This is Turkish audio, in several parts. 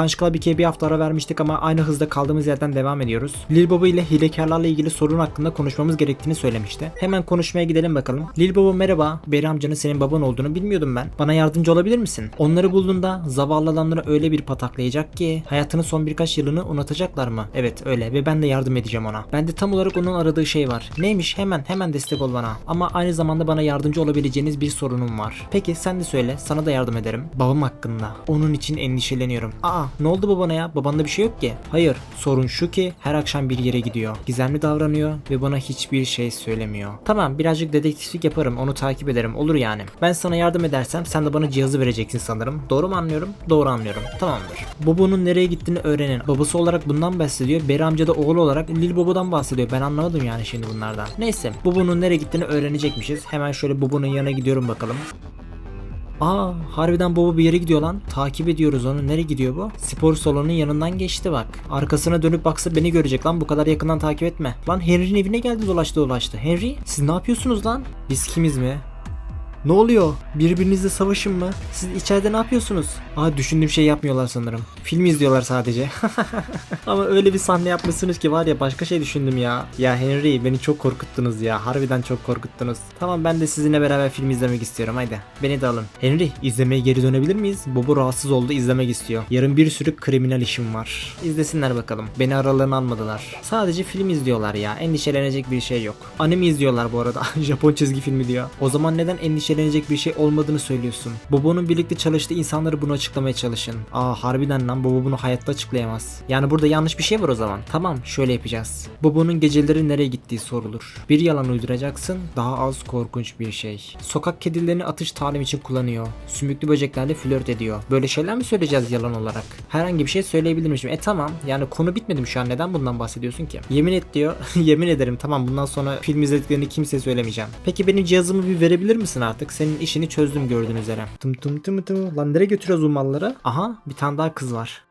Punch Club 2'ye bir hafta ara vermiştik ama aynı hızda kaldığımız yerden devam ediyoruz. Lil Baba ile hilekarlarla ilgili sorun hakkında konuşmamız gerektiğini söylemişti. Hemen konuşmaya gidelim bakalım. Lil Baba merhaba. Beri amcanın senin baban olduğunu bilmiyordum ben. Bana yardımcı olabilir misin? Onları bulduğunda zavallı adamlara öyle bir pataklayacak ki hayatının son birkaç yılını unutacaklar mı? Evet öyle ve ben de yardım edeceğim ona. Ben de tam olarak onun aradığı şey var. Neymiş? Hemen hemen destek ol bana. Ama aynı zamanda bana yardımcı olabileceğiniz bir sorunum var. Peki sen de söyle. Sana da yardım ederim. Babam hakkında. Onun için endişeleniyorum. Aa ne oldu babana ya? Babanda bir şey yok ki. Hayır. Sorun şu ki her akşam bir yere gidiyor. Gizemli davranıyor ve bana hiçbir şey söylemiyor. Tamam birazcık dedektiflik yaparım. Onu takip ederim. Olur yani. Ben sana yardım edersem sen de bana cihazı vereceksin sanırım. Doğru mu anlıyorum? Doğru anlıyorum. Tamamdır. Bobo'nun nereye gittiğini öğrenin. Babası olarak bundan bahsediyor. Beri amca da oğlu olarak Lil Bobo'dan bahsediyor. Ben anlamadım yani şimdi bunlardan. Neyse. Bobo'nun nereye gittiğini öğrenecekmişiz. Hemen şöyle Bobo'nun yanına gidiyorum bakalım. Aa harbiden Bobo bir yere gidiyor lan. Takip ediyoruz onu. Nereye gidiyor bu? Spor salonunun yanından geçti bak. Arkasına dönüp baksa beni görecek lan. Bu kadar yakından takip etme. Lan Henry'nin evine geldi dolaştı dolaştı. Henry siz ne yapıyorsunuz lan? Biz kimiz mi? Ne oluyor? Birbirinizle savaşın mı? Siz içeride ne yapıyorsunuz? Aa düşündüğüm şey yapmıyorlar sanırım. Film izliyorlar sadece. Ama öyle bir sahne yapmışsınız ki var ya başka şey düşündüm ya. Ya Henry beni çok korkuttunuz ya. Harbiden çok korkuttunuz. Tamam ben de sizinle beraber film izlemek istiyorum haydi. Beni de alın. Henry izlemeye geri dönebilir miyiz? Bobo rahatsız oldu izlemek istiyor. Yarın bir sürü kriminal işim var. İzlesinler bakalım. Beni aralarına almadılar. Sadece film izliyorlar ya. Endişelenecek bir şey yok. Anime izliyorlar bu arada. Japon çizgi filmi diyor. O zaman neden endişelenecek bir şey olmadığını söylüyorsun? Bobo'nun birlikte çalıştığı insanları bunu açıklamaya çalışın. Aa harbiden lan Bobo bunu hayatta açıklayamaz. Yani burada yanlış bir şey var o zaman. Tamam şöyle yapacağız. Bobo'nun geceleri nereye gittiği sorulur. Bir yalan uyduracaksın daha az korkunç bir şey. Sokak kedilerini atış talim için kullanıyor. Sümüklü böceklerle flört ediyor. Böyle şeyler mi söyleyeceğiz yalan olarak? Herhangi bir şey söyleyebilirmişim. E tamam yani konu bitmedi mi şu an neden bundan bahsediyorsun ki? Yemin et diyor. Yemin ederim tamam bundan sonra film izlediklerini kimseye söylemeyeceğim. Peki benim cihazımı bir verebilir misin artık? Senin işini çözdüm gördüğünüz üzere. Tım tım tım tım. Lan nereye götürüyoruz bu malları? Aha bir tane daha kız var.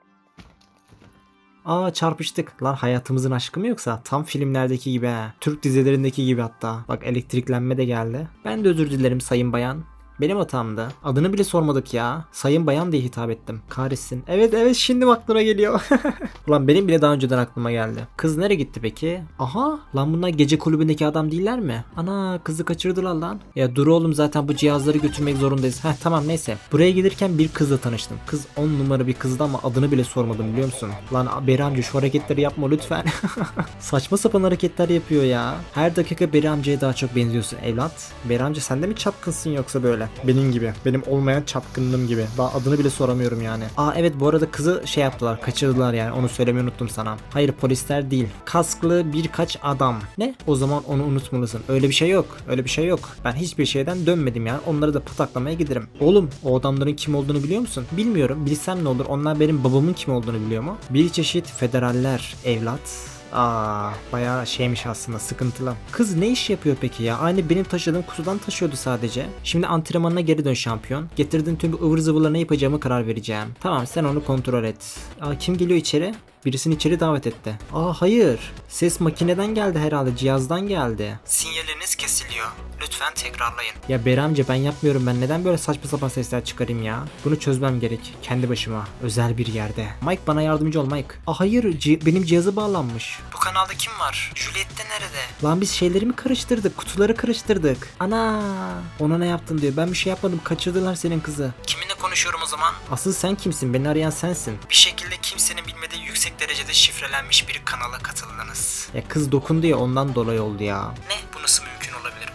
Aa çarpıştık. Lan hayatımızın aşkı mı yoksa? Tam filmlerdeki gibi ha. Türk dizilerindeki gibi hatta. Bak elektriklenme de geldi. Ben de özür dilerim sayın bayan. Benim hatamdı. Adını bile sormadık ya. Sayın bayan diye hitap ettim. Kahretsin. Evet evet şimdi aklına geliyor. Ulan benim bile daha önceden aklıma geldi. Kız nereye gitti peki? Aha lan bunlar gece kulübündeki adam değiller mi? Ana kızı kaçırdılar lan. Ya dur oğlum zaten bu cihazları götürmek zorundayız. Heh tamam neyse. Buraya gelirken bir kızla tanıştım. Kız 10 numara bir kızdı ama adını bile sormadım biliyor musun? Lan Beri amca şu hareketleri yapma lütfen. Saçma sapan hareketler yapıyor ya. Her dakika Beri amcaya daha çok benziyorsun evlat. Beri amca sen de mi çapkınsın yoksa böyle? Benim gibi. Benim olmayan çapkınlığım gibi. Daha adını bile soramıyorum yani. Aa evet bu arada kızı şey yaptılar. Kaçırdılar yani. Onu söylemeyi unuttum sana. Hayır polisler değil. Kasklı birkaç adam. Ne? O zaman onu unutmalısın. Öyle bir şey yok. Öyle bir şey yok. Ben hiçbir şeyden dönmedim yani. Onları da pataklamaya giderim. Oğlum o adamların kim olduğunu biliyor musun? Bilmiyorum. Bilsem ne olur. Onlar benim babamın kim olduğunu biliyor mu? Bir çeşit federaller evlat. Aa, bayağı şeymiş aslında sıkıntılı. Kız ne iş yapıyor peki ya? Aynı benim taşıdığım kutudan taşıyordu sadece. Şimdi antrenmanına geri dön şampiyon. Getirdiğin tüm bu ıvır zıvırlarına yapacağımı karar vereceğim. Tamam sen onu kontrol et. Aa, kim geliyor içeri? Birisini içeri davet etti. Aa hayır. Ses makineden geldi herhalde. Cihazdan geldi. Sinyaliniz kesiliyor. Lütfen tekrarlayın. Ya Beri amca ben yapmıyorum. Ben neden böyle saçma sapan sesler çıkarayım ya? Bunu çözmem gerek. Kendi başıma. Özel bir yerde. Mike bana yardımcı ol Mike. Aa hayır. ci- benim cihazı bağlanmış. Bu kanalda kim var? Juliet de nerede? Lan biz şeyleri mi karıştırdık? Kutuları karıştırdık. Ana. Ona ne yaptın diyor. Ben bir şey yapmadım. Kaçırdılar senin kızı. Kiminle konuşuyorum o zaman? Asıl sen kimsin? Beni arayan sensin. Bir şekilde kimsenin bilmediği yüksek derecede şifrelenmiş bir kanala katıldınız. Ya kız dokundu ya ondan dolayı oldu ya. Ne? Bu nasıl mümkün?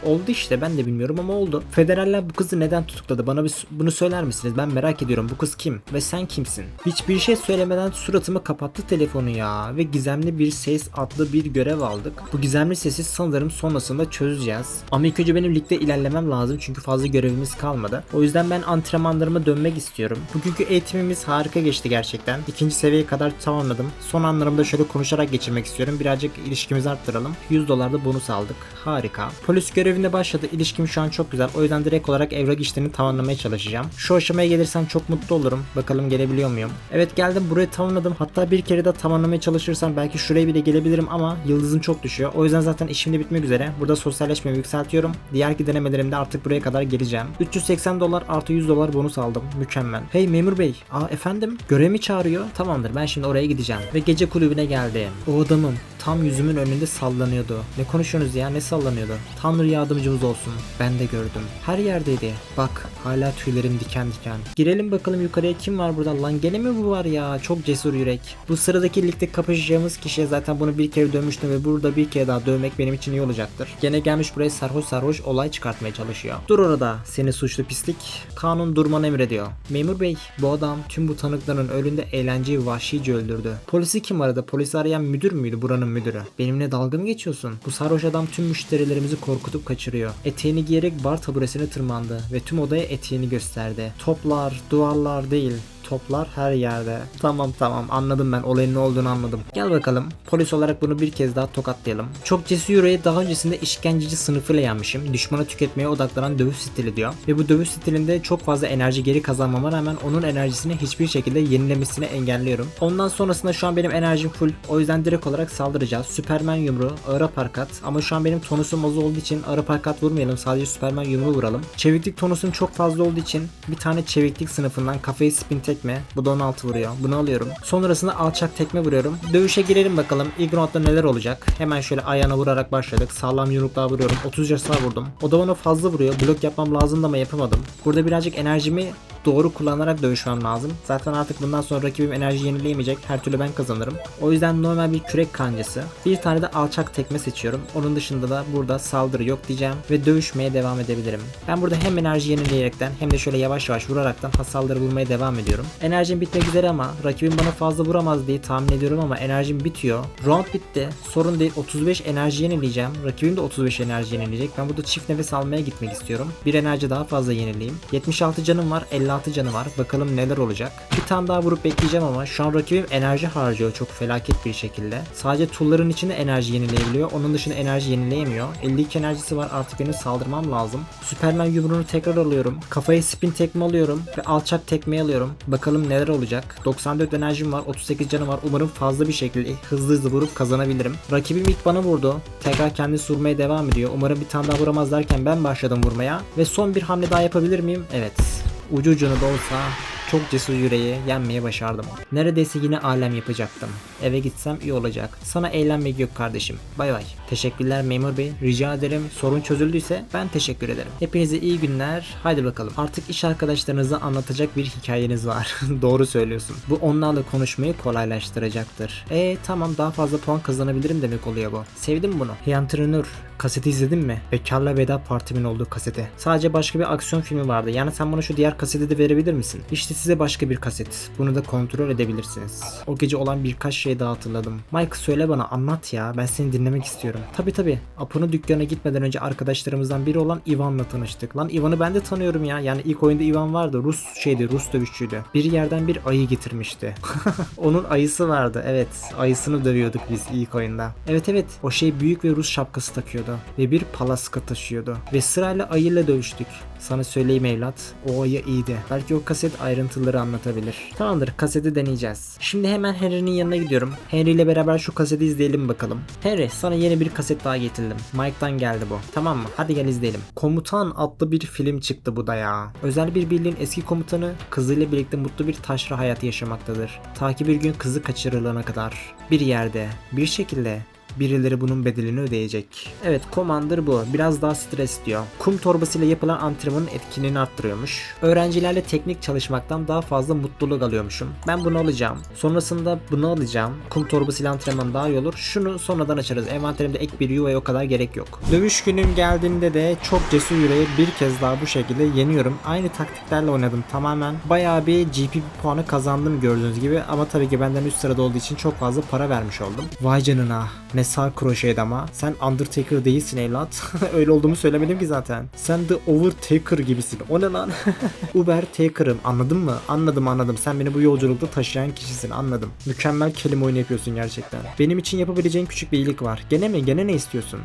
Oldu işte ben de bilmiyorum ama oldu. Federaller bu kızı neden tutukladı? Bana bir, bunu söyler misiniz? Ben merak ediyorum bu kız kim? Ve sen kimsin? Hiçbir şey söylemeden suratımı kapattı telefonu ya. Ve gizemli bir ses adlı bir görev aldık. Bu gizemli sesi sanırım sonrasında çözeceğiz. Ama ilk önce benim ligde ilerlemem lazım çünkü fazla görevimiz kalmadı. O yüzden ben antrenmanlarıma dönmek istiyorum. Bugünkü eğitimimiz harika geçti gerçekten. İkinci seviyeye kadar tamamladım. Son anlarımda şöyle konuşarak geçirmek istiyorum. Birazcık ilişkimizi arttıralım. 100 dolar da bonus aldık. Harika. Polis görevi Görevinde başladı. İlişkim şu an çok güzel. O yüzden direkt olarak evrak işlerini tamamlamaya çalışacağım. Şu aşamaya gelirsem çok mutlu olurum. Bakalım gelebiliyor muyum? Evet geldim burayı tamamladım. Hatta bir kere de tamamlamaya çalışırsam belki şuraya bile gelebilirim ama yıldızım çok düşüyor. O yüzden zaten işim de bitmek üzere. Burada sosyalleşmeyi yükseltiyorum. Diğerki denemelerimde artık buraya kadar geleceğim. 380 dolar artı 100 dolar bonus aldım. Mükemmel. Hey memur bey. Aa efendim. Görev mi çağırıyor? Tamamdır ben şimdi oraya gideceğim. Ve gece kulübüne geldim. O adamım tam yüzümün önünde sallanıyordu. Ne konuşuyorsunuz ya ne sallanıyordu? Tanrı yardımcımız olsun. Ben de gördüm. Her yerdeydi. Bak hala tüylerim diken diken. Girelim bakalım yukarıya kim var burada? Lan gene mi bu var ya? Çok cesur yürek. Bu sıradaki ligde kapışacağımız kişiye zaten bunu bir kere dövmüştüm ve burada bir kere daha dövmek benim için iyi olacaktır. Gene gelmiş buraya sarhoş sarhoş olay çıkartmaya çalışıyor. Dur orada seni suçlu pislik. Kanun durmanı emrediyor. Memur bey bu adam tüm bu tanıkların önünde eğlenceyi vahşice öldürdü. Polisi kim aradı? Polisi arayan müdür müydü buranın müdürü? Benimle dalga mı geçiyorsun? Bu sarhoş adam tüm müşterilerimizi korkutup kaçırıyor. Eteğini giyerek bar taburesine tırmandı ve tüm odaya eteğini gösterdi. Toplar, duvarlar değil, Toplar her yerde. Tamam tamam anladım ben olayın ne olduğunu anladım. Gel bakalım polis olarak bunu bir kez daha tokatlayalım. Çok cesur yüreği daha öncesinde işkenceci sınıfıyla yenmişim. Düşmanı tüketmeye odaklanan dövüş stili diyor. Ve bu dövüş stilinde çok fazla enerji geri kazanmama rağmen onun enerjisini hiçbir şekilde yenilemesini engelliyorum. Ondan sonrasında şu an benim enerjim full. O yüzden direkt olarak saldıracağız. Süpermen yumruğu, ağır aparkat. Ama şu an benim tonusum az olduğu için ağır aparkat vurmayalım. Sadece Süpermen yumruğu vuralım. Çeviklik tonusum çok fazla olduğu için bir tane çeviklik sınıfından kafayı spin tekme. Bu da 16 vuruyor. Bunu alıyorum. Sonrasında alçak tekme vuruyorum. Dövüşe girelim bakalım. İlk roundda neler olacak. Hemen şöyle ayağına vurarak başladık. Sağlam yumruklar vuruyorum. 30 hasar vurdum. O da bana fazla vuruyor. Blok yapmam lazım ama yapamadım. Burada birazcık enerjimi doğru kullanarak dövüşmem lazım. Zaten artık bundan sonra rakibim enerji yenileyemeyecek. Her türlü ben kazanırım. O yüzden normal bir kürek kancası. Bir tane de alçak tekme seçiyorum. Onun dışında da burada saldırı yok diyeceğim ve dövüşmeye devam edebilirim. Ben burada hem enerji yenileyerekten hem de şöyle yavaş yavaş vuraraktan hasarları vurmaya devam ediyorum. Enerjim bitmek üzere ama rakibim bana fazla vuramaz diye tahmin ediyorum ama enerjim bitiyor. Round bitti. Sorun değil 35 enerji yenileyeceğim. Rakibim de 35 enerji yenileyecek. Ben burada çift nefes almaya gitmek istiyorum. Bir enerji daha fazla yenileyim. 76 canım var. 56 canı var. Bakalım neler olacak. Bir tane daha vurup bekleyeceğim ama şu an rakibim enerji harcıyor çok felaket bir şekilde. Sadece tool'ların içinde enerji yenileyebiliyor. Onun dışında enerji yenileyemiyor. 52 enerjisi var artık benim saldırmam lazım. Süpermen yumruğunu tekrar alıyorum. Kafaya spin tekme alıyorum ve alçak tekme alıyorum. Bakalım neler olacak. 94 enerjim var. 38 canım var. Umarım fazla bir şekilde hızlı hızlı vurup kazanabilirim. Rakibim ilk bana vurdu. Tekrar kendisi vurmaya devam ediyor. Umarım bir tane daha vuramaz derken ben başladım vurmaya. Ve son bir hamle daha yapabilir miyim? Evet. 我就觉得都是啊。Çok cesur yüreği yenmeye başardım. Neredeyse yine alem yapacaktım. Eve gitsem iyi olacak. Sana eğlenmek yok kardeşim. Bay bay. Teşekkürler memur bey. Rica ederim. Sorun çözüldüyse ben teşekkür ederim. Hepinize iyi günler. Haydi bakalım. Artık iş arkadaşlarınıza anlatacak bir hikayeniz var. Doğru söylüyorsun. Bu onlarla konuşmayı kolaylaştıracaktır. E tamam daha fazla puan kazanabilirim demek oluyor bu. Sevdim bunu. Hey antrenör. Kaseti izledin mi? Bekarla Veda Partimin olduğu kaseti. Sadece başka bir aksiyon filmi vardı. Yani sen bana şu diğer kaseti de verebilir misin? İşte size başka bir kaset. Bunu da kontrol edebilirsiniz. O gece olan birkaç şey daha hatırladım. Mike söyle bana anlat ya. Ben seni dinlemek istiyorum. Tabi tabi. Apo'nun dükkana gitmeden önce arkadaşlarımızdan biri olan Ivan'la tanıştık. Lan Ivan'ı ben de tanıyorum ya. Yani ilk oyunda Ivan vardı. Rus şeydi. Rus dövüşçüydü. Bir yerden bir ayı getirmişti. Onun ayısı vardı. Evet. Ayısını dövüyorduk biz ilk oyunda. Evet evet. O şey büyük ve Rus şapkası takıyordu. Ve bir palaska taşıyordu. Ve sırayla ayıyla dövüştük. Sana söyleyeyim evlat. O ayı iyiydi. Belki o kaset ayrıntıları anlatabilir. Tamamdır kaseti deneyeceğiz. Şimdi hemen Henry'nin yanına gidiyorum. Henry ile beraber şu kaseti izleyelim bakalım. Henry sana yeni bir kaset daha getirdim. Mike'dan geldi bu. Tamam mı? Hadi gel izleyelim. Komutan adlı bir film çıktı bu da ya. Özel bir birliğin eski komutanı kızıyla birlikte mutlu bir taşra hayatı yaşamaktadır. Ta ki bir gün kızı kaçırılana kadar. Bir yerde, bir şekilde Birileri bunun bedelini ödeyecek. Evet Commander bu. Biraz daha stres diyor. Kum torbasıyla yapılan antrenmanın etkinliğini arttırıyormuş. Öğrencilerle teknik çalışmaktan daha fazla mutluluk alıyormuşum. Ben bunu alacağım. Sonrasında bunu alacağım. Kum torbasıyla antrenman daha iyi olur. Şunu sonradan açarız. Envanterimde ek bir yuvaya o kadar gerek yok. Dövüş günüm geldiğinde de çok cesur yüreği bir kez daha bu şekilde yeniyorum. Aynı taktiklerle oynadım tamamen. Bayağı bir GP puanı kazandım gördüğünüz gibi ama tabii ki benden üst sırada olduğu için çok fazla para vermiş oldum. Vay canına. Ne sağ kroşeydi ama. Sen Undertaker değilsin evlat. Öyle olduğumu söylemedim ki zaten. Sen The Overtaker gibisin. O ne lan? Uber Taker'ım anladın mı? Anladım anladım. Sen beni bu yolculukta taşıyan kişisin anladım. Mükemmel kelime oyunu yapıyorsun gerçekten. Benim için yapabileceğin küçük bir iyilik var. Gene mi? Gene ne istiyorsun?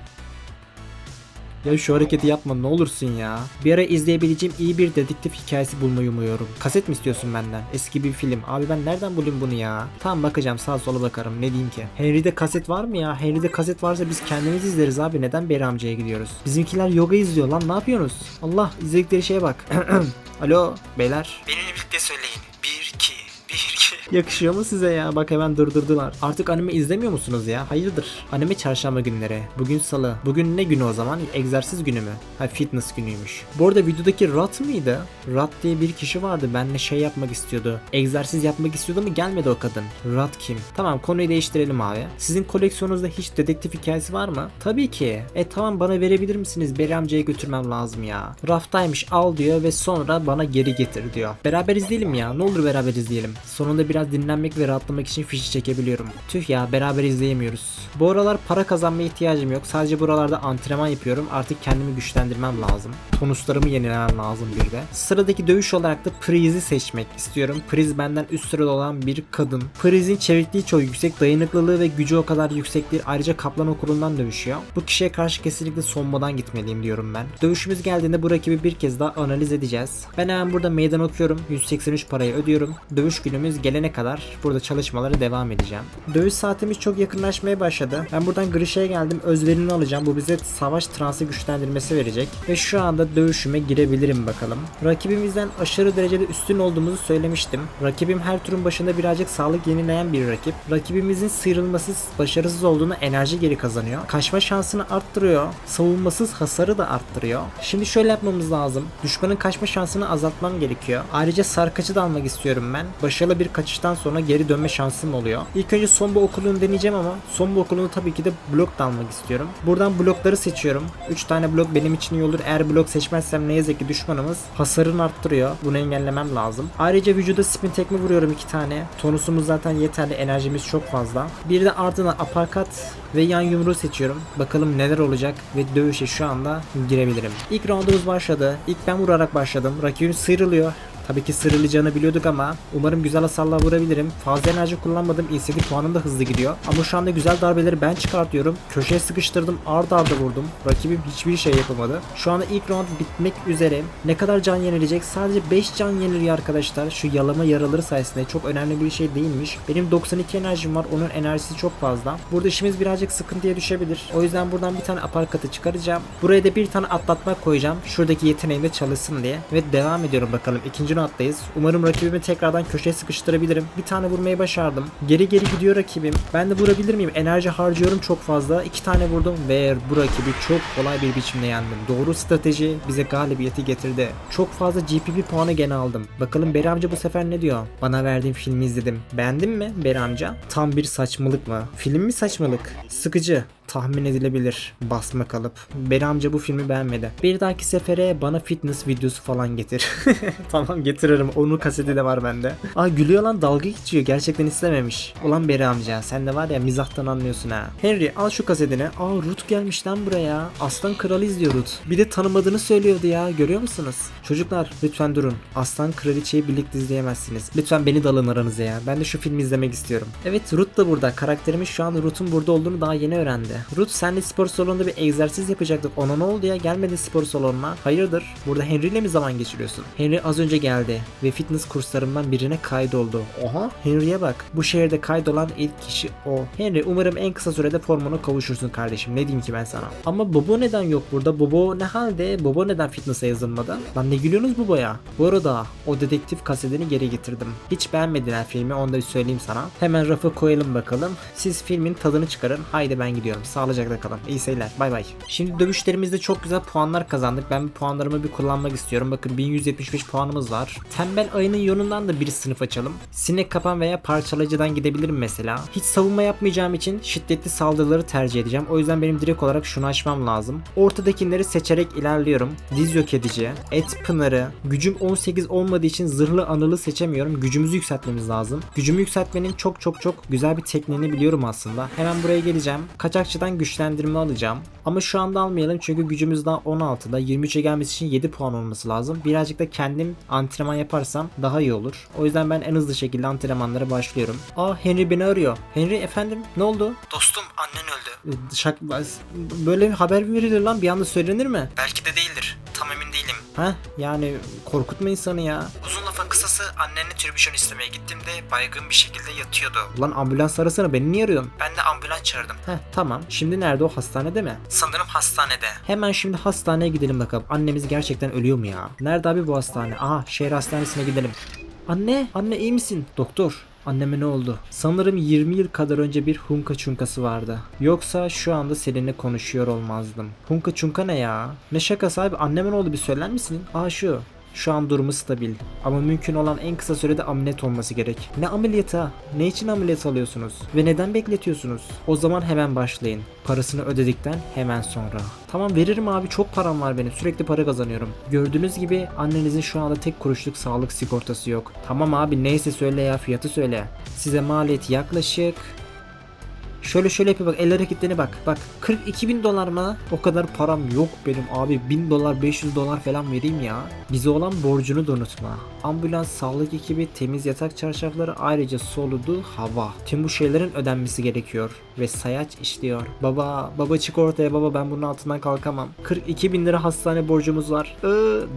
Ya şu hareketi yapma ne olursun ya. Bir ara izleyebileceğim iyi bir dedektif hikayesi bulmayı umuyorum. Kaset mi istiyorsun benden? Eski bir film. Abi ben nereden bulayım bunu ya? Tamam bakacağım sağa sola bakarım ne diyeyim ki. Henry'de kaset var mı ya? Henry'de kaset varsa biz kendimiz izleriz abi. Neden Beri amcaya gidiyoruz? Bizimkiler yoga izliyor lan ne yapıyorsunuz? Allah izledikleri şeye bak. Alo beyler. Benimle birlikte söyleyin. 1 2 1 2 Yakışıyor mu size ya? Bak hemen durdurdular. Artık anime izlemiyor musunuz ya? Hayırdır? Anime çarşamba günleri. Bugün salı. Bugün ne günü o zaman? Egzersiz günü mü? Ha fitness günüymüş. Bu arada videodaki Rat mıydı? Rat diye bir kişi vardı. Benle şey yapmak istiyordu. Egzersiz yapmak istiyordu ama gelmedi o kadın. Rat kim? Tamam konuyu değiştirelim abi. Sizin koleksiyonunuzda hiç dedektif hikayesi var mı? Tabii ki. E tamam bana verebilir misiniz? Beri amcaya götürmem lazım ya. Raftaymış al diyor ve sonra bana geri getir diyor. Beraber izleyelim ya. Ne olur beraber izleyelim. Sonunda biraz dinlenmek ve rahatlamak için fişi çekebiliyorum. Tüh ya beraber izleyemiyoruz. Bu aralar para kazanmaya ihtiyacım yok. Sadece buralarda antrenman yapıyorum. Artık kendimi güçlendirmem lazım. Tonuslarımı yenilemem lazım bir de. Sıradaki dövüş olarak da Priz'i seçmek istiyorum. Priz benden üst sırada olan bir kadın. Priz'in çevikliği çok yüksek, dayanıklılığı ve gücü o kadar yüksek değil. Ayrıca Kaplan okulundan dövüşüyor. Bu kişiye karşı kesinlikle sonmadan gitmeliyim diyorum ben. Dövüşümüz geldiğinde bu rakibi bir kez daha analiz edeceğiz. Ben hemen burada meydan okuyorum. 183 parayı ödüyorum. Dövüş günümüz gelene kadar burada çalışmalara devam edeceğim. Dövüş saatimiz çok yakınlaşmaya başladı. Ben buradan Grişe'ye geldim. Özverini alacağım. Bu bize savaş transı güçlendirmesi verecek. Ve şu anda dövüşüme girebilirim bakalım. Rakibimizden aşırı derecede üstün olduğumuzu söylemiştim. Rakibim her turun başında birazcık sağlık yenileyen bir rakip. Rakibimizin sıyrılması başarısız olduğuna enerji geri kazanıyor. Kaçma şansını arttırıyor. Savunmasız hasarı da arttırıyor. Şimdi şöyle yapmamız lazım. Düşmanın kaçma şansını azaltmam gerekiyor. Ayrıca sarkaçı da almak istiyorum ben. Başarılı bir kaçıştan sonra geri dönme şansım oluyor. İlk önce Somba okulunu deneyeceğim ama Somba okulunu tabii ki de blok da almak istiyorum. Buradan blokları seçiyorum. 3 tane blok benim için iyi olur. Eğer blok seçmezsem ne yazık ki düşmanımız hasarını arttırıyor. Bunu engellemem lazım. Ayrıca vücuda spin tekme vuruyorum 2 tane. Tonusumuz zaten yeterli. Enerjimiz çok fazla. Bir de ardına aparkat ve yan yumruğu seçiyorum. Bakalım neler olacak ve dövüşe şu anda girebilirim. İlk roundumuz başladı. İlk ben vurarak başladım. Rakibim sıyrılıyor. Tabii ki sıyrılacağını biliyorduk ama umarım güzel hasarlar vurabilirim. Fazla enerji kullanmadım. İstediğim puanım da hızlı gidiyor. Ama şu anda güzel darbeleri ben çıkartıyorum. Köşeye sıkıştırdım. Ard arda vurdum. Rakibim hiçbir şey yapamadı. Şu anda ilk round bitmek üzere. Ne kadar can yenilecek? Sadece 5 can yeniliyor arkadaşlar. Şu yalama yaraları sayesinde çok önemli bir şey değilmiş. Benim 92 enerjim var. Onun enerjisi çok fazla. Burada işimiz birazcık sıkıntıya düşebilir. O yüzden buradan bir tane aparkatı çıkaracağım. Buraya da bir tane atlatma koyacağım. Şuradaki yeteneğim de çalışsın diye. Ve devam ediyorum bakalım. İkinci rounddayız. Umarım rakibimi tekrardan köşeye sıkıştırabilirim. Bir tane vurmayı başardım. Geri geri gidiyor rakibim. Ben de vurabilir miyim? Enerji harcıyorum çok fazla. İki tane vurdum ve bu rakibi çok kolay bir biçimde yendim. Doğru strateji bize galibiyeti getirdi. Çok fazla GPP puanı gene aldım. Bakalım Beri amca bu sefer ne diyor? Bana verdiğim filmi izledim. Beğendin mi Beri amca? Tam bir saçmalık mı? Film mi saçmalık? Sıkıcı tahmin edilebilir basma kalıp. Beri amca bu filmi beğenmedi. Bir dahaki sefere bana fitness videosu falan getir. tamam getiririm. Onun kaseti de var bende. Aa gülüyor lan dalga geçiyor. Gerçekten istememiş. Ulan Beri amca sen de var ya mizahtan anlıyorsun ha. Henry al şu kasetini. Aa Ruth gelmiş lan buraya. Aslan kralı izliyor Ruth. Bir de tanımadığını söylüyordu ya. Görüyor musunuz? Çocuklar lütfen durun. Aslan kraliçeyi birlikte izleyemezsiniz. Lütfen beni de alın aranıza ya. Ben de şu filmi izlemek istiyorum. Evet Ruth da burada. Karakterimiz şu an Ruth'un burada olduğunu daha yeni öğrendi. Ruth senle spor salonunda bir egzersiz yapacaktık. Ona ne oldu ya? Gelmedi spor salonuna. Hayırdır? Burada Henry ile mi zaman geçiriyorsun? Henry az önce geldi ve fitness kurslarımdan birine kaydoldu. Oha Henry'e bak. Bu şehirde kaydolan ilk kişi o. Henry umarım en kısa sürede formuna kavuşursun kardeşim. Ne diyeyim ki ben sana? Ama Bobo neden yok burada? Bobo ne halde? Bobo neden fitness'a yazılmadı? Lan ne gülüyorsunuz Bobo'ya? Bu arada o dedektif kasetini geri getirdim. Hiç beğenmediler filmi onu da bir söyleyeyim sana. Hemen rafa koyalım bakalım. Siz filmin tadını çıkarın. Haydi ben gidiyorum. Sağlıcakla kalın. İyi seyirler. Bay bay. Şimdi dövüşlerimizde çok güzel puanlar kazandık. Ben bu puanlarımı bir kullanmak istiyorum. Bakın 1175 puanımız var. Tembel ayının yolundan da bir sınıf açalım. Sinek kapan veya parçalayıcıdan gidebilirim mesela. Hiç savunma yapmayacağım için şiddetli saldırıları tercih edeceğim. O yüzden benim direkt olarak şunu açmam lazım. Ortadakileri seçerek ilerliyorum. Diz yok edici, et pınarı, gücüm 18 olmadığı için zırhlı anılı seçemiyorum. Gücümüzü yükseltmemiz lazım. Gücümü yükseltmenin çok çok çok güzel bir tekniğini biliyorum aslında. Hemen buraya geleceğim. Kaçakçı açıdan güçlendirme alacağım. Ama şu anda almayalım çünkü gücümüz daha 16'da. 23'e gelmesi için 7 puan olması lazım. Birazcık da kendim antrenman yaparsam daha iyi olur. O yüzden ben en hızlı şekilde antrenmanlara başlıyorum. Aa Henry beni arıyor. Henry efendim ne oldu? Dostum annen öldü. Şak böyle bir haber verilir lan bir anda söylenir mi? Belki de değildir. Ha yani korkutma insanı ya. Uzun lafın kısası annenle tribüşon istemeye gittim de baygın bir şekilde yatıyordu. Ulan ambulans arasana beni niye arıyorsun? Ben de ambulans çağırdım. Heh tamam. Şimdi nerede o hastanede mi? Sanırım hastanede. Hemen şimdi hastaneye gidelim bakalım. Annemiz gerçekten ölüyor mu ya? Nerede abi bu hastane? Aha şehir hastanesine gidelim. Anne, anne iyi misin? Doktor, Anneme ne oldu? Sanırım 20 yıl kadar önce bir hunka çunkası vardı. Yoksa şu anda seninle konuşuyor olmazdım. Hunka çunka ne ya? Ne şakası abi? Anneme ne oldu bir söyler misin? Aa şu. Şu an durumu stabil. Ama mümkün olan en kısa sürede ameliyat olması gerek. Ne ameliyatı ha? Ne için ameliyat alıyorsunuz? Ve neden bekletiyorsunuz? O zaman hemen başlayın. Parasını ödedikten hemen sonra. Tamam veririm abi çok param var benim. Sürekli para kazanıyorum. Gördüğünüz gibi annenizin şu anda tek kuruşluk sağlık sigortası yok. Tamam abi neyse söyle ya fiyatı söyle. Size maliyeti yaklaşık Şöyle şöyle yapıyor bak el hareketlerine bak. Bak 42 bin dolar mı? O kadar param yok benim abi. 1000 dolar 500 dolar falan vereyim ya. Bize olan borcunu da unutma. Ambulans sağlık ekibi temiz yatak çarşafları ayrıca soludu hava. Tüm bu şeylerin ödenmesi gerekiyor. Ve sayaç işliyor. Baba baba çık ortaya baba ben bunun altından kalkamam. 42 bin lira hastane borcumuz var. Ee,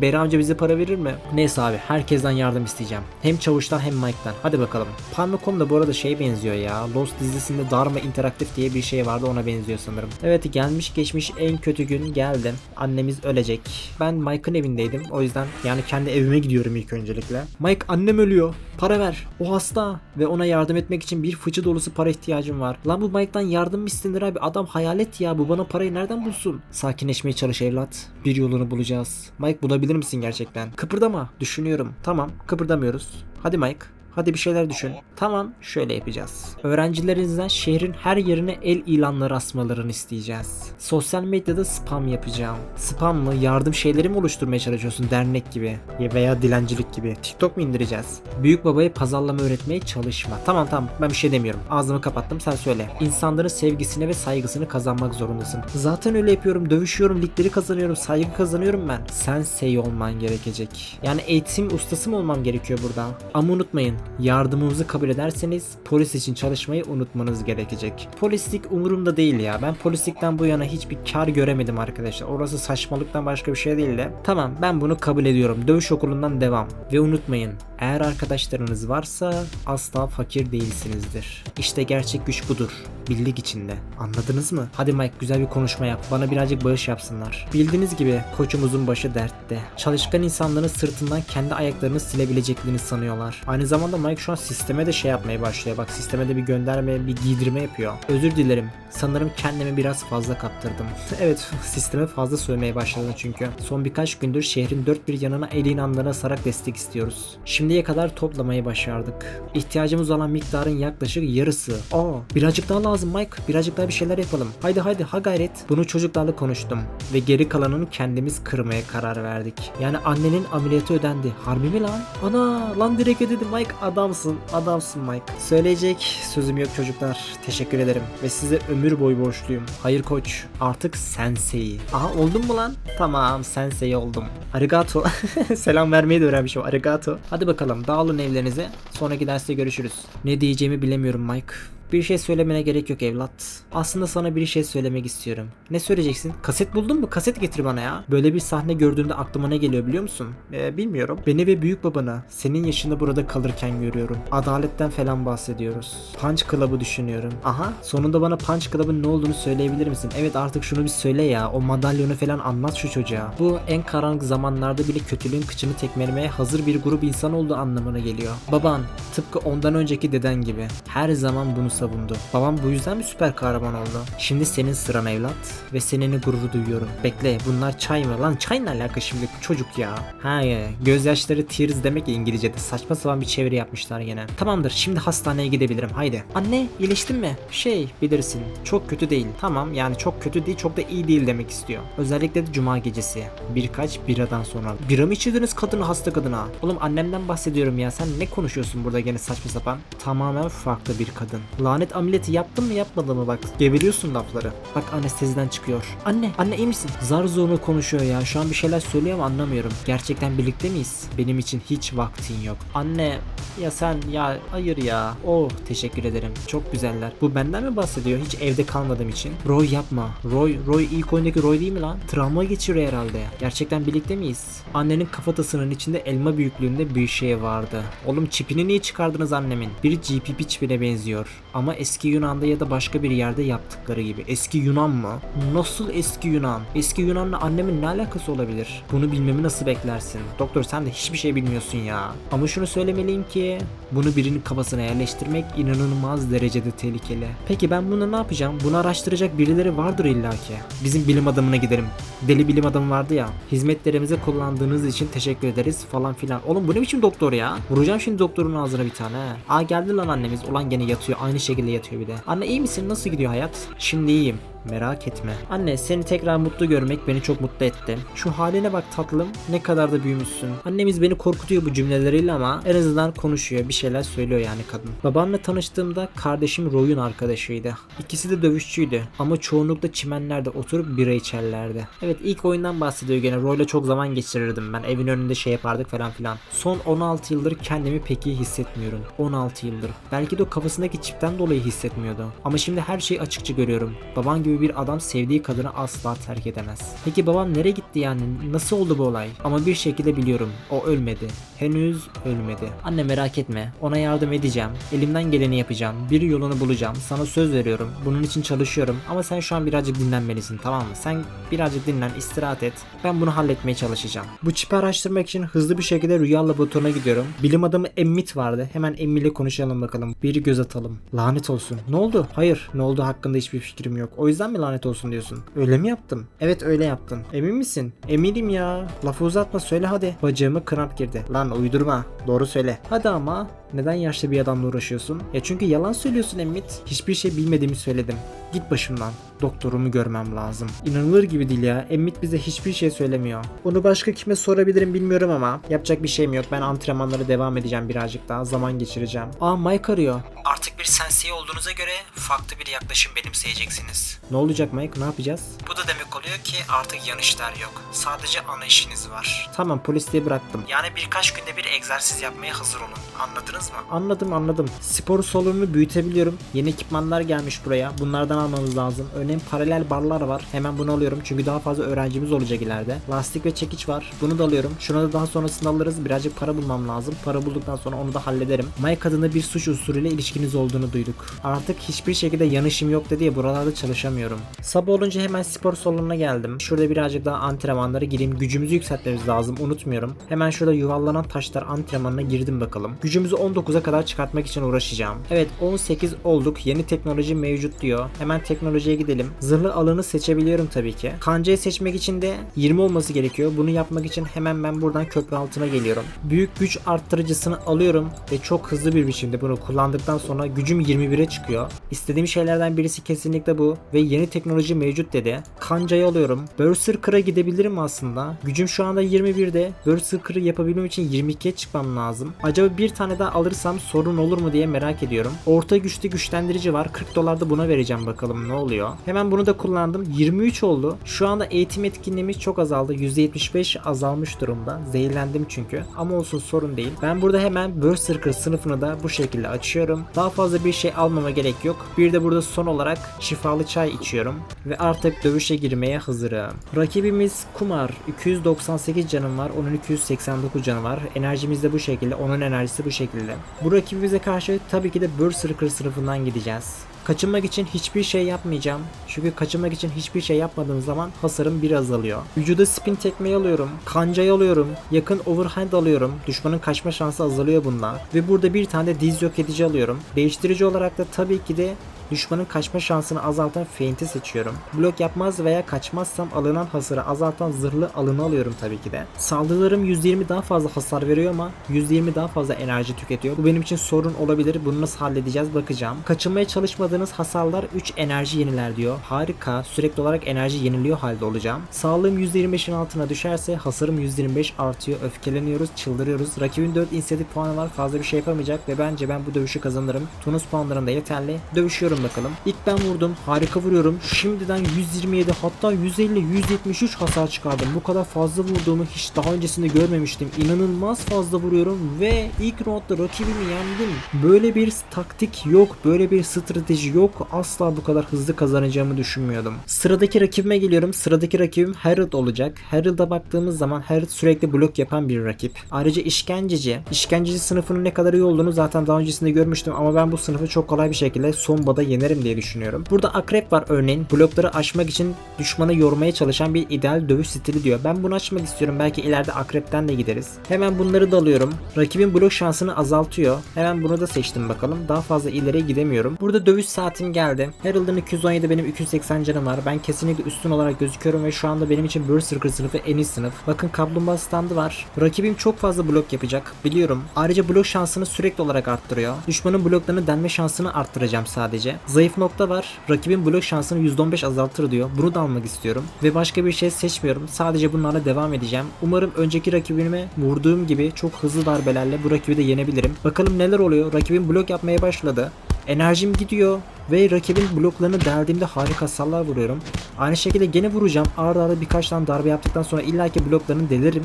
Beri amca bize para verir mi? Neyse abi herkesten yardım isteyeceğim. Hem çavuştan hem Mike'dan. Hadi bakalım. Palme.com da bu arada şey benziyor ya. Lost dizisinde Dharma interaktif diye bir şey vardı ona benziyor sanırım. Evet gelmiş geçmiş en kötü gün geldim. Annemiz ölecek. Ben Mike'ın evindeydim. O yüzden yani kendi evime gidiyorum ilk öncelikle. Mike annem ölüyor. Para ver. O hasta. Ve ona yardım etmek için bir fıçı dolusu para ihtiyacım var. Lan bu Mike'dan yardım mı istenir abi? Adam hayalet ya. Bu bana parayı nereden bulsun? Sakinleşmeye çalış evlat. Bir yolunu bulacağız. Mike bulabilir misin gerçekten? Kıpırdama. Düşünüyorum. Tamam. Kıpırdamıyoruz. Hadi Mike. Hadi bir şeyler düşün. Tamam, şöyle yapacağız. Öğrencilerinizden şehrin her yerine el ilanları asmalarını isteyeceğiz. Sosyal medyada spam yapacağım. Spam mı? Yardım şeyleri mi oluşturmaya çalışıyorsun dernek gibi veya dilencilik gibi? TikTok mu indireceğiz? Büyük babaya pazarlama öğretmeye çalışma. Tamam tamam ben bir şey demiyorum. Ağzımı kapattım sen söyle. İnsanların sevgisini ve saygısını kazanmak zorundasın. Zaten öyle yapıyorum. Dövüşüyorum, ligleri kazanıyorum, saygı kazanıyorum ben. Sen sey olman gerekecek. Yani eğitim ustası mı olmam gerekiyor burada? Ama unutmayın yardımımızı kabul ederseniz polis için çalışmayı unutmanız gerekecek. Polislik umurumda değil ya. Ben polislikten bu yana hiçbir kar göremedim arkadaşlar. Orası saçmalıktan başka bir şey değil de. Tamam ben bunu kabul ediyorum. Dövüş okulundan devam. Ve unutmayın eğer arkadaşlarınız varsa asla fakir değilsinizdir. İşte gerçek güç budur. Birlik içinde. Anladınız mı? Hadi Mike güzel bir konuşma yap. Bana birazcık bağış yapsınlar. Bildiğiniz gibi koçumuzun başı dertte. Çalışkan insanların sırtından kendi ayaklarını silebileceklerini sanıyorlar. Aynı zamanda Mike şu an sisteme de şey yapmaya başlıyor. Bak sisteme de bir gönderme, bir giydirme yapıyor. Özür dilerim. Sanırım kendimi biraz fazla kaptırdım. evet sisteme fazla sövmeye başladım çünkü. Son birkaç gündür şehrin dört bir yanına el inanlarına sarak destek istiyoruz. Şimdiye kadar toplamayı başardık. İhtiyacımız olan miktarın yaklaşık yarısı. Aa birazcık daha lazım Mike. Birazcık daha bir şeyler yapalım. Haydi haydi ha gayret. Bunu çocuklarla konuştum. Ve geri kalanını kendimiz kırmaya karar verdik. Yani annenin ameliyatı ödendi. Harbi mi lan? Ana lan direkt ödedi Mike. Adamsın. Adamsın Mike. Söyleyecek sözüm yok çocuklar. Teşekkür ederim. Ve size ömür boyu borçluyum. Hayır koç. Artık sensei. Aha oldum mu lan? Tamam sensei oldum. Arigato. Selam vermeyi de öğrenmişim. Arigato. Hadi bakalım dağılın evlerinize. Sonraki derste görüşürüz. Ne diyeceğimi bilemiyorum Mike. Bir şey söylemene gerek yok evlat. Aslında sana bir şey söylemek istiyorum. Ne söyleyeceksin? Kaset buldun mu? Kaset getir bana ya. Böyle bir sahne gördüğümde aklıma ne geliyor biliyor musun? Ee, bilmiyorum. Beni ve büyük babana senin yaşında burada kalırken görüyorum. Adaletten falan bahsediyoruz. Punch Club'ı düşünüyorum. Aha sonunda bana Punch Club'ın ne olduğunu söyleyebilir misin? Evet artık şunu bir söyle ya. O madalyonu falan anlat şu çocuğa. Bu en karanlık zamanlarda bile kötülüğün kıçını tekmelemeye hazır bir grup insan olduğu anlamına geliyor. Baban tıpkı ondan önceki deden gibi her zaman bunu savundu. Babam bu yüzden mi süper kahraman oldu? Şimdi senin sıran evlat ve seninle gurur duyuyorum. Bekle bunlar çay mı? Lan çay ne alaka şimdi çocuk ya? Ha ya gözyaşları tears demek ya İngilizce'de saçma sapan bir çeviri yapmışlar gene. Tamamdır şimdi hastaneye gidebilirim haydi. Anne iyileştin mi? Şey bilirsin çok kötü değil. Tamam yani çok kötü değil çok da iyi değil demek istiyor. Özellikle de cuma gecesi. Birkaç biradan sonra. Bira mı içirdiniz kadını hasta kadına? Oğlum annemden bahsediyorum ya sen ne konuşuyorsun burada gene saçma sapan? Tamamen farklı bir kadın. Lanet ameliyatı yaptın mı yapmadın mı bak. Geveliyorsun lafları. Bak anesteziden çıkıyor. Anne, anne iyi misin? Zar zoruna konuşuyor ya. Şu an bir şeyler söylüyor ama anlamıyorum. Gerçekten birlikte miyiz? Benim için hiç vaktin yok. Anne, ya sen ya hayır ya. Oh teşekkür ederim. Çok güzeller. Bu benden mi bahsediyor? Hiç evde kalmadığım için. Roy yapma. Roy, Roy ilk oyundaki Roy değil mi lan? Travma geçiriyor herhalde. Gerçekten birlikte miyiz? Annenin kafatasının içinde elma büyüklüğünde bir şey vardı. Oğlum çipini niye çıkardınız annemin? Bir GPP çipine benziyor. Ama eski Yunan'da ya da başka bir yerde yaptıkları gibi. Eski Yunan mı? Nasıl eski Yunan? Eski Yunan'la annemin ne alakası olabilir? Bunu bilmemi nasıl beklersin? Doktor sen de hiçbir şey bilmiyorsun ya. Ama şunu söylemeliyim ki bunu birinin kafasına yerleştirmek inanılmaz derecede tehlikeli. Peki ben bunu ne yapacağım? Bunu araştıracak birileri vardır illaki. Bizim bilim adamına giderim. Deli bilim adamı vardı ya. Hizmetlerimizi kullandığınız için teşekkür ederiz falan filan. Oğlum bu ne biçim doktor ya? Vuracağım şimdi doktorun ağzına bir tane. Aa geldi lan annemiz. Ulan gene yatıyor. Aynı şekilde yatıyor bir de. Anne iyi misin? Nasıl gidiyor hayat? Şimdi iyiyim. Merak etme. Anne seni tekrar mutlu görmek beni çok mutlu etti. Şu haline bak tatlım. Ne kadar da büyümüşsün. Annemiz beni korkutuyor bu cümleleriyle ama en azından konuşuyor. Bir şeyler söylüyor yani kadın. Babamla tanıştığımda kardeşim Roy'un arkadaşıydı. İkisi de dövüşçüydü. Ama çoğunlukla çimenlerde oturup bira içerlerdi. Evet ilk oyundan bahsediyor gene. Roy'la çok zaman geçirirdim ben. Evin önünde şey yapardık falan filan. Son 16 yıldır kendimi pek iyi hissetmiyorum. 16 yıldır. Belki de o kafasındaki çipten dolayı hissetmiyordu. Ama şimdi her şeyi açıkça görüyorum. Baban gibi bir adam sevdiği kadını asla terk edemez. Peki babam nereye gitti yani? Nasıl oldu bu olay? Ama bir şekilde biliyorum. O ölmedi. Henüz ölmedi. Anne merak etme. Ona yardım edeceğim. Elimden geleni yapacağım. Bir yolunu bulacağım. Sana söz veriyorum. Bunun için çalışıyorum. Ama sen şu an birazcık dinlenmelisin tamam mı? Sen birazcık dinlen, istirahat et. Ben bunu halletmeye çalışacağım. Bu çipi araştırmak için hızlı bir şekilde rüya laboratuvarına gidiyorum. Bilim adamı Emmit vardı. Hemen Emmi ile konuşalım bakalım. Bir göz atalım. Lanet olsun. Ne oldu? Hayır. Ne oldu hakkında hiçbir fikrim yok. O yüzden mi lanet olsun diyorsun? Öyle mi yaptım? Evet öyle yaptın. Emin misin? Eminim ya. Lafı uzatma söyle hadi. Bacağıma kramp girdi. Lan uydurma. Doğru söyle. Hadi ama. Neden yaşlı bir adamla uğraşıyorsun? Ya çünkü yalan söylüyorsun Emmit. Hiçbir şey bilmediğimi söyledim. Git başımdan. Doktorumu görmem lazım. İnanılır gibi değil ya. Emmit bize hiçbir şey söylemiyor. Onu başka kime sorabilirim bilmiyorum ama yapacak bir şeyim yok. Ben antrenmanlara devam edeceğim birazcık daha. Zaman geçireceğim. Aa Mike arıyor. Artık bir sensei olduğunuza göre farklı bir yaklaşım benimseyeceksiniz. Ne olacak Mike? Ne yapacağız? Bu da demek oluyor ki artık yanışlar yok. Sadece ana işiniz var. Tamam polisliği bıraktım. Yani birkaç günde bir egzersiz yapmaya hazır olun. Anladınız mı? Anladım anladım. Spor salonunu büyütebiliyorum. Yeni ekipmanlar gelmiş buraya. Bunlardan almamız lazım. Örneğin paralel barlar var. Hemen bunu alıyorum çünkü daha fazla öğrencimiz olacak ileride. Lastik ve çekiç var. Bunu da alıyorum. Şunu da daha sonrasında alırız. Birazcık para bulmam lazım. Para bulduktan sonra onu da hallederim. Mike adında bir suç unsuruyla ilişkiniz olduğunu duyduk. Artık hiçbir şekilde yanışım yok diye buralarda çalışamıyorum. Sabah olunca hemen spor salonuna geldim. Şurada birazcık daha antrenmanlara gireyim. Gücümüzü yükseltmemiz lazım. Unutmuyorum. Hemen şurada yuvarlanan taşlar antrenmanına girdim bakalım. Gücümüzü 19'a kadar çıkartmak için uğraşacağım. Evet 18 olduk. Yeni teknoloji mevcut diyor. Hemen teknolojiye gidelim. Zırhlı alanı seçebiliyorum tabii ki. Kancayı seçmek için de 20 olması gerekiyor. Bunu yapmak için hemen ben buradan köprü altına geliyorum. Büyük güç arttırıcısını alıyorum ve çok hızlı bir biçimde bunu kullandıktan sonra gücüm 21'e çıkıyor. İstediğim şeylerden birisi kesinlikle bu ve yeni teknoloji mevcut dedi. Kancayı alıyorum. Berserker'a gidebilirim aslında. Gücüm şu anda 21'de. Berserker'ı yapabilmem için 22'ye çıkmam lazım. Acaba bir tane daha alırsam sorun olur mu diye merak ediyorum. Orta güçlü güçlendirici var. 40 dolar da buna vereceğim bakalım ne oluyor. Hemen bunu da kullandım. 23 oldu. Şu anda eğitim etkinliğimiz çok azaldı. %75 azalmış durumda. Zehirlendim çünkü. Ama olsun sorun değil. Ben burada hemen Berserker sınıfını da bu şekilde açıyorum. Daha fazla bir şey almama gerek yok. Bir de burada son olarak şifalı çay içiyorum. Ve artık dövüşe girmeye hazırım. Rakibimiz Kumar. 298 canım var. Onun 289 canı var. Enerjimiz de bu şekilde. Onun enerjisi bu şekilde. Bu rakibimize karşı tabii ki de Berserker sınıfından gideceğiz. Kaçınmak için hiçbir şey yapmayacağım. Çünkü kaçınmak için hiçbir şey yapmadığım zaman hasarım bir azalıyor. Vücuda spin tekmeyi alıyorum. Kancayı alıyorum. Yakın overhand alıyorum. Düşmanın kaçma şansı azalıyor bundan. Ve burada bir tane de diz yok edici alıyorum. Değiştirici olarak da tabii ki de Düşmanın kaçma şansını azaltan feinti seçiyorum. Blok yapmaz veya kaçmazsam alınan hasarı azaltan zırhlı alını alıyorum tabii ki de. Saldırılarım %20 daha fazla hasar veriyor ama %20 daha fazla enerji tüketiyor. Bu benim için sorun olabilir. Bunu nasıl halledeceğiz bakacağım. Kaçınmaya çalışmadığım aldığınız hasarlar 3 enerji yeniler diyor. Harika. Sürekli olarak enerji yeniliyor halde olacağım. Sağlığım %25'in altına düşerse hasarım %25 artıyor. Öfkeleniyoruz, çıldırıyoruz. Rakibin 4 inisiyatif puanı var. Fazla bir şey yapamayacak ve bence ben bu dövüşü kazanırım. Tunus puanlarım da yeterli. Dövüşüyorum bakalım. İlk ben vurdum. Harika vuruyorum. Şimdiden 127 hatta 150 173 hasar çıkardım. Bu kadar fazla vurduğumu hiç daha öncesinde görmemiştim. İnanılmaz fazla vuruyorum ve ilk roundda rakibimi yendim. Böyle bir taktik yok. Böyle bir strateji yok. Asla bu kadar hızlı kazanacağımı düşünmüyordum. Sıradaki rakibime geliyorum. Sıradaki rakibim Harold olacak. Harold'a baktığımız zaman Harold sürekli blok yapan bir rakip. Ayrıca işkenceci. İşkenceci sınıfının ne kadar iyi olduğunu zaten daha öncesinde görmüştüm ama ben bu sınıfı çok kolay bir şekilde Somba'da yenerim diye düşünüyorum. Burada akrep var örneğin. Blokları aşmak için düşmanı yormaya çalışan bir ideal dövüş stili diyor. Ben bunu açmak istiyorum. Belki ileride akrepten de gideriz. Hemen bunları da alıyorum. Rakibin blok şansını azaltıyor. Hemen bunu da seçtim bakalım. Daha fazla ileriye gidemiyorum. Burada dövüş saatim geldi. Herald'ın 217 benim 280 canım var. Ben kesinlikle üstün olarak gözüküyorum ve şu anda benim için Berserker sınıfı en iyi sınıf. Bakın kaplumbağa standı var. Rakibim çok fazla blok yapacak. Biliyorum. Ayrıca blok şansını sürekli olarak arttırıyor. Düşmanın bloklarını denme şansını arttıracağım sadece. Zayıf nokta var. Rakibin blok şansını %15 azaltır diyor. Bunu da almak istiyorum. Ve başka bir şey seçmiyorum. Sadece bunlarla devam edeceğim. Umarım önceki rakibime vurduğum gibi çok hızlı darbelerle bu rakibi de yenebilirim. Bakalım neler oluyor. Rakibim blok yapmaya başladı. Enerjim gidiyor ve rakibin bloklarını deldiğimde harika hasarlar vuruyorum. Aynı şekilde gene vuracağım. Arda arda birkaç tane darbe yaptıktan sonra illaki bloklarını delirim.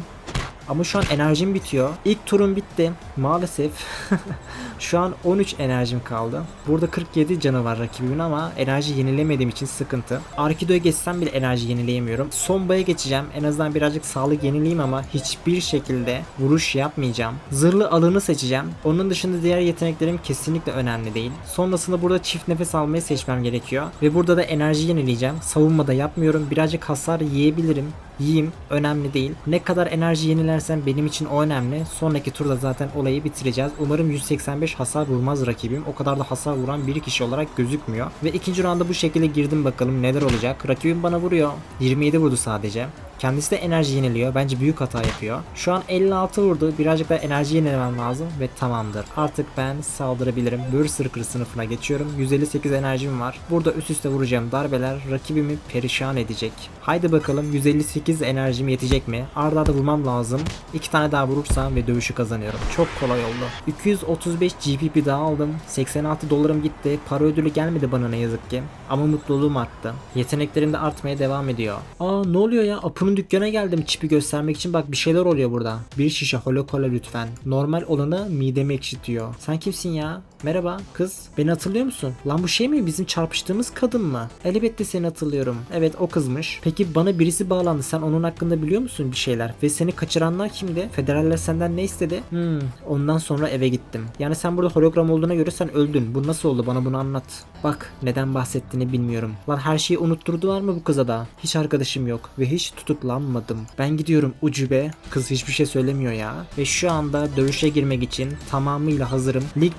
Ama şu an enerjim bitiyor. İlk turum bitti. Maalesef. şu an 13 enerjim kaldı. Burada 47 canı var rakibimin ama enerji yenilemediğim için sıkıntı. Arkido'ya geçsem bile enerji yenileyemiyorum. Somba'ya geçeceğim. En azından birazcık sağlık yenileyim ama hiçbir şekilde vuruş yapmayacağım. Zırhlı alını seçeceğim. Onun dışında diğer yeteneklerim kesinlikle önemli değil. Sonrasında burada çift nefes almayı seçmem gerekiyor. Ve burada da enerji yenileyeceğim. Savunmada yapmıyorum. Birazcık hasar yiyebilirim yiyeyim önemli değil. Ne kadar enerji yenilersem benim için o önemli. Sonraki turda zaten olayı bitireceğiz. Umarım 185 hasar vurmaz rakibim. O kadar da hasar vuran bir kişi olarak gözükmüyor. Ve ikinci rounda bu şekilde girdim bakalım neler olacak. Rakibim bana vuruyor. 27 vurdu sadece. Kendisi de enerji yeniliyor. Bence büyük hata yapıyor. Şu an 56 vurdu. Birazcık da enerji yenilemem lazım ve tamamdır. Artık ben saldırabilirim. Berserker sınıfına geçiyorum. 158 enerjim var. Burada üst üste vuracağım darbeler rakibimi perişan edecek. Haydi bakalım 158 enerjim yetecek mi? Arda da vurmam lazım. İki tane daha vurursam ve dövüşü kazanıyorum. Çok kolay oldu. 235 GPP daha aldım. 86 dolarım gitti. Para ödülü gelmedi bana ne yazık ki. Ama mutluluğum arttı. Yeteneklerim de artmaya devam ediyor. Aa ne oluyor ya? Apu'nun dükkana geldim çipi göstermek için. Bak bir şeyler oluyor burada. Bir şişe holo kola lütfen. Normal olanı midemi ekşitiyor. Sen kimsin ya? Merhaba kız. Beni hatırlıyor musun? Lan bu şey mi bizim çarpıştığımız kadın mı? Elbette seni hatırlıyorum. Evet o kızmış. Peki bana birisi bağlandı. Sen onun hakkında biliyor musun bir şeyler? Ve seni kaçıranlar kimdi? Federaller senden ne istedi? Hmm. Ondan sonra eve gittim. Yani sen burada hologram olduğuna göre sen öldün. Bu nasıl oldu? Bana bunu anlat. Bak neden bahsettiğini bilmiyorum. Lan her şeyi unutturdular mı bu kıza da? Hiç arkadaşım yok ve hiç tutuklanmadım. Ben gidiyorum ucube. Kız hiçbir şey söylemiyor ya. Ve şu anda dövüşe girmek için tamamıyla hazırım. Lig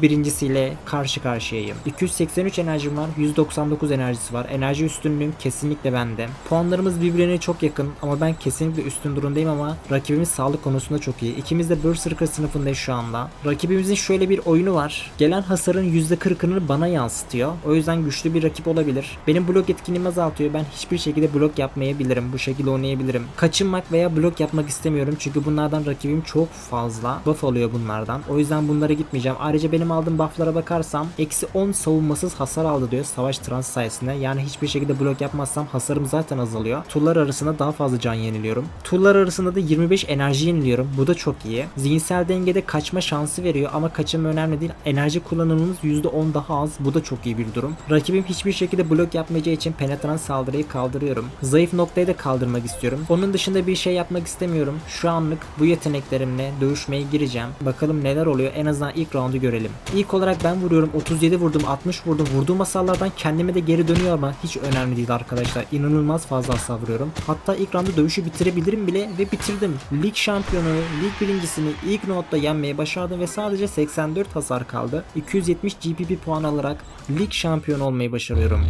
birincisiyle karşı karşıyayım. 283 enerjim var. 199 enerjisi var. Enerji üstünlüğüm kesinlikle bende. Puanlarımız birbirine çok yakın ama ben kesinlikle üstün durumdayım ama rakibimiz sağlık konusunda çok iyi. İkimiz de Berserker sınıfındayız şu anda. Rakibimizin şöyle bir oyunu var. Gelen hasarın %40'ını bana yansıtıyor. O yüzden güçlü bir rakip olabilir. Benim blok etkinliğimi azaltıyor. Ben hiçbir şekilde blok yapmayabilirim. Bu şekilde oynayabilirim. Kaçınmak veya blok yapmak istemiyorum. Çünkü bunlardan rakibim çok fazla. Buff alıyor bunlardan. O yüzden bunlara gitmeyeceğim. Ayrıca benim aldığım bufflara bakarsam eksi 10 savunmasız hasar aldı diyor savaş trans sayesinde. Yani hiçbir şekilde blok yapmazsam hasarım zaten azalıyor. Turlar arasında daha fazla can yeniliyorum. Turlar arasında da 25 enerji yeniliyorum. Bu da çok iyi. Zihinsel dengede kaçma şansı veriyor ama kaçınma önemli değil. Enerji kullanımımız %10 daha az. Bu da çok iyi bir durum. Rakibim hiçbir şekilde blok yapmayacağı için penetrans saldırıyı kaldırıyorum. Zayıf noktayı da kaldırmak istiyorum. Onun dışında bir şey yapmak istemiyorum. Şu anlık bu yeteneklerimle dövüşmeye gireceğim. Bakalım neler oluyor. En azından ilk roundu görelim. İlk olarak ben vuruyorum. 37 vurdum, 60 vurdum. Vurduğum hasarlardan kendime de geri dönüyor ama hiç önemli değil arkadaşlar. İnanılmaz fazla hasar vuruyorum. Hatta ilk roundu dövüşü bitirebilirim bile ve bitirdim. Lig şampiyonu, lig birincisini ilk notta yenmeye başardım ve sadece 84 hasar kaldı. 270 GPP puan alarak lig şampiyonu olmayı başarıyorum.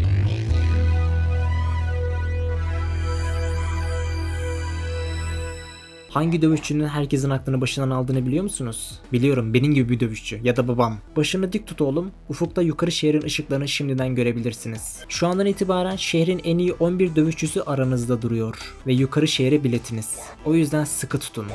Hangi dövüşçünün herkesin aklını başından aldığını biliyor musunuz? Biliyorum benim gibi bir dövüşçü ya da babam. Başını dik tut oğlum. Ufukta yukarı şehrin ışıklarını şimdiden görebilirsiniz. Şu andan itibaren şehrin en iyi 11 dövüşçüsü aranızda duruyor. Ve yukarı şehre biletiniz. O yüzden sıkı tutun.